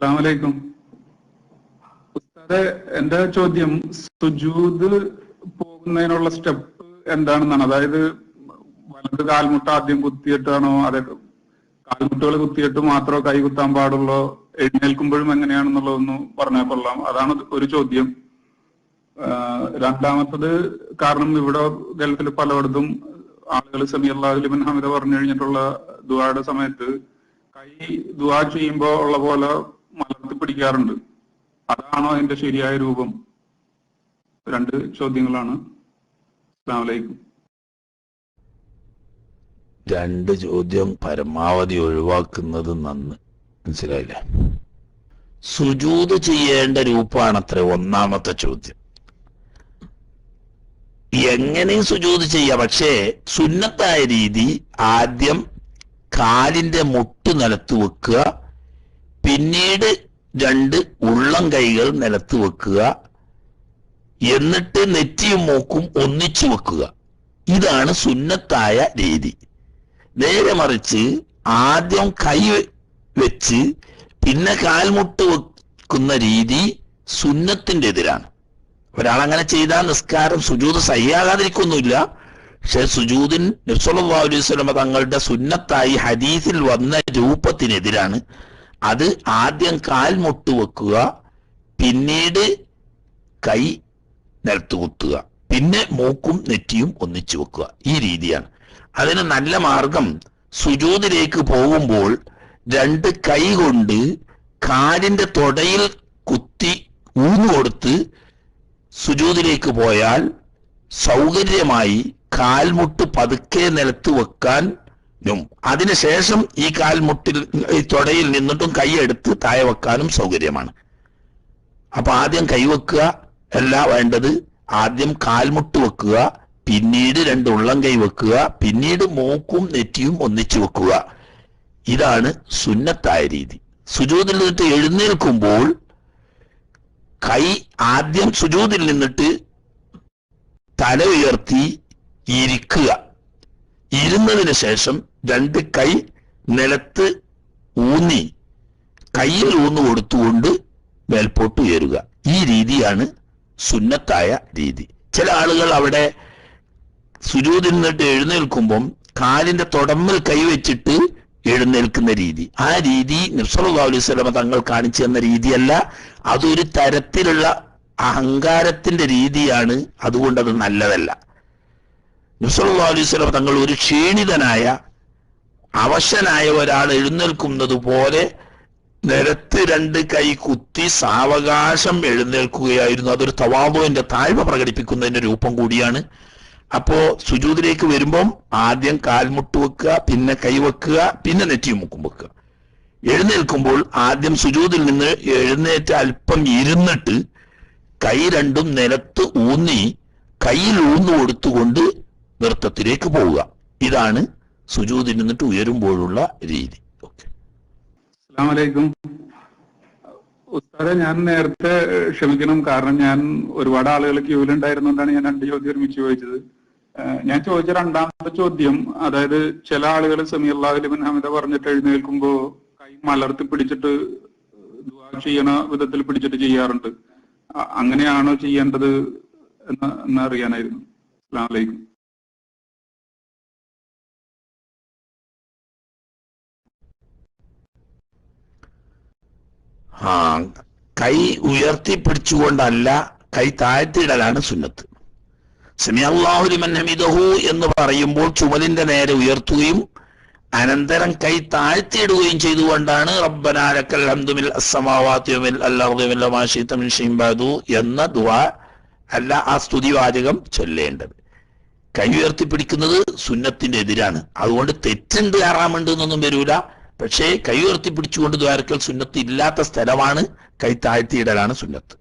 അസ്സലാമലൈക്കും. ഉസ്താദെ എന്റെ ചോദ്യം സുജൂദ് പോകുന്നതിനുള്ള സ്റ്റെപ്പ് എന്താണെന്നാണ്? അതായത് വലത് കാൽമുട്ട ആദ്യം കുത്തിയിട്ടാണോ? അതെ കാൽമുട്ടുകൾ കുത്തിയിട്ട് മാത്രമോ കൈ കുത്താൻ പാടുള്ളോ? എഴുന്നേൽക്കുമ്പോഴും എങ്ങനെയാണെന്നുള്ളതൊന്ന് പറഞ്ഞാൽ കൊള്ളാം. അതാണ് ഒരു ചോദ്യം. രണ്ടാമത്തത് കാരണം ഇവിടെ ഗൾഫിൽ പലയിടത്തും ആളുകൾ സമി അള്ളാഹുലിബിൻ ഹമിദ പറഞ്ഞു കഴിഞ്ഞിട്ടുള്ള ദുവായുടെ സമയത്ത് കൈ ദുവാ ചെയ്യുമ്പോ ഉള്ള പോലെ മലർത്തി പിടിക്കാറുണ്ട്. അതാണോ അതിന്റെ ശരിയായ രൂപം? രണ്ട് ചോദ്യങ്ങളാണ് അസ്ലാമലൈക്കും രണ്ട് ചോദ്യം പരമാവധി ഒഴിവാക്കുന്നത് നന്ന്. മനസ്സിലായില്ലേ? സുജൂത് ചെയ്യേണ്ട രൂപമാണത്രേ ഒന്നാമത്തെ ചോദ്യം. എങ്ങനെയും സുജൂത് ചെയ്യാം പക്ഷേ സുന്നത്തായ രീതി ആദ്യം കാലിന്റെ മുട്ട് നിലത്ത് വെക്കുക പിന്നീട് രണ്ട് ഉള്ളം കൈകൾ നിലത്ത് വെക്കുക. എന്നിട്ട് നെറ്റിയും മൂക്കും ഒന്നിച്ചു വെക്കുക. ഇതാണ് സുന്നത്തായ രീതി. നേരെ മറിച്ച് ആദ്യം കൈ വെച്ച് പിന്നെ കാൽമുട്ട് വെക്കുന്ന രീതി സുന്നത്തിന്റെ എതിരാണ്. ഒരാളങ്ങനെ ചെയ്താൽ നിസ്കാരം സുജൂത് സഹിയാകാതിരിക്കൊന്നുമില്ല. പക്ഷെ സുജൂദിൻ നിസ്വലാ അലൈഹി സ്വലമ തങ്ങളുടെ സുന്നത്തായി ഹദീസിൽ വന്ന രൂപത്തിനെതിരാണ് അത് ആദ്യം കാൽ മുട്ടുവെക്കുക പിന്നീട് കൈ നിലത്ത് കുത്തുക. പിന്നെ മൂക്കും നെറ്റിയും ഒന്നിച്ചു വെക്കുക. ഈ രീതിയാണ്. അതിന് നല്ല മാർഗം സുജൂതിലേക്ക് പോകുമ്പോൾ രണ്ട് കൈ കൊണ്ട് കാലിന്റെ തൊടയിൽ കുത്തി ഊന്നുകൊടുത്ത് സുജൂതിലേക്ക് പോയാൽ സൗകര്യമായി കാൽമുട്ട് പതുക്കെ നിലത്ത് വെക്കാനും അതിനുശേഷം ഈ കാൽമുട്ടിൽ ഈ തൊടയിൽ നിന്നിട്ടും കൈ എടുത്ത് താഴെ വെക്കാനും സൗകര്യമാണ്. അപ്പൊ ആദ്യം കൈവെക്കുക അല്ല വേണ്ടത് ആദ്യം കാൽമുട്ട് വെക്കുക പിന്നീട് രണ്ട് ഉള്ളം കൈ വെക്കുക പിന്നീട് മൂക്കും നെറ്റിയും ഒന്നിച്ചു വെക്കുക. ഇതാണ് സുന്നത്തായ രീതി. സുജൂതിൽ നിന്നിട്ട് എഴുന്നേൽക്കുമ്പോൾ കൈ ആദ്യം സുജൂതിൽ നിന്നിട്ട് തല ഉയർത്തി ഇരിക്കുക. ഇരുന്നതിന് ശേഷം രണ്ട് കൈ നിലത്ത് ഊന്നി. കയ്യിൽ ഊന്നു കൊടുത്തുകൊണ്ട് മേൽപോട്ട് ഉയരുക ഈ രീതിയാണ് സുന്നത്തായ രീതി. ചില ആളുകൾ അവിടെ സുജൂതിൽ നിന്നിട്ട് എഴുന്നേൽക്കുമ്പം കാലിന്റെ തുടമ്പിൽ കൈവച്ചിട്ട് എഴുന്നേൽക്കുന്ന രീതി. ആ രീതി നബ്സല്ലാ അലൈഹി സ്വലമ തങ്ങൾ കാണിച്ചു തന്ന രീതിയല്ല. അതൊരു തരത്തിലുള്ള അഹങ്കാരത്തിന്റെ രീതിയാണ്. അതുകൊണ്ടത് അത് നല്ലതല്ല. നബ്സല്ലാ അലൈഹി സ്വലമ തങ്ങൾ ഒരു ക്ഷീണിതനായ അവശനായ ഒരാൾ എഴുന്നേൽക്കുന്നത് പോലെ നിരത്ത് രണ്ട് കൈ കുത്തി സാവകാശം എഴുന്നേൽക്കുകയായിരുന്നു. അതൊരു തവാബുവിന്റെ താഴ്മ പ്രകടിപ്പിക്കുന്നതിന്റെ രൂപം കൂടിയാണ്. അപ്പോ സുജൂതിലേക്ക് വരുമ്പം ആദ്യം കാൽമുട്ട് വെക്കുക പിന്നെ കൈ വെക്കുക പിന്നെ നെറ്റിയും മുക്കും വെക്കുക. എഴുന്നേൽക്കുമ്പോൾ ആദ്യം സുജൂതിൽ നിന്ന് എഴുന്നേറ്റ് അല്പം ഇരുന്നിട്ട് കൈ രണ്ടും നിലത്ത് ഊന്നി കയ്യിൽ ഊന്നു കൊടുത്തുകൊണ്ട് നൃത്തത്തിലേക്ക് പോവുക. ഇതാണ് സുജൂതിൽ നിന്നിട്ട് ഉയരുമ്പോഴുള്ള രീതി. ഓക്കെ. അസ്സാം വലൈക്കും ഉസ്താദെ ഞാൻ നേരത്തെ ക്ഷമിക്കണം. കാരണം ഞാൻ ഒരുപാട് ആളുകൾ ക്യൂവിലുണ്ടായിരുന്നുകൊണ്ടാണ് ഞാൻ രണ്ട് ചോദ്യം ഒരുമിച്ച് ചോദിച്ചത്. ഞാൻ ചോദിച്ച രണ്ടാമത്തെ ചോദ്യം അതായത് ചില ആളുകൾ സമി അള്ളാഹുലിബിൻ ഹമിദ പറഞ്ഞിട്ട് എഴുന്നേൽക്കുമ്പോ കൈ മലർത്തി പിടിച്ചിട്ട് ചെയ്യണ വിധത്തിൽ പിടിച്ചിട്ട് ചെയ്യാറുണ്ട്. അങ്ങനെയാണോ ചെയ്യേണ്ടത് എന്ന് അറിയാനായിരുന്നു. അസ്സാം വലൈക്കും ആ കൈ ഉയർത്തിപ്പിടിച്ചുകൊണ്ടല്ല കൈ താഴ്ത്തിയിടലാണ് സുന്നത്ത്. സമി അള്ളാഹുലിമൻ ഹമിദഹു എന്ന് പറയുമ്പോൾ ചുമലിന്റെ നേരെ ഉയർത്തുകയും അനന്തരം കൈ താഴ്ത്തിയിടുകയും ചെയ്തുകൊണ്ടാണ് റബ്ബനാലക്കൽ ഹംദുമിൽ അസ്സമാവാത്യുമിൽ എന്ന ദുആ അല്ല ആ സ്തുതിവാചകം ചൊല്ലേണ്ടത്. കൈ ഉയർത്തിപ്പിടിക്കുന്നത് സുന്നത്തിന്റെ എതിരാണ്. അതുകൊണ്ട് തെറ്റുണ്ട് ആറാമുണ്ട് എന്നൊന്നും വരൂല. പക്ഷേ കൈ ഉയർത്തി പിടിച്ചുകൊണ്ട് ദ്വാരക്കൽ സുന്നത്ത് ഇല്ലാത്ത സ്ഥലമാണ് കൈ താഴ്ത്തിയിടലാണ് സുന്നത്ത്.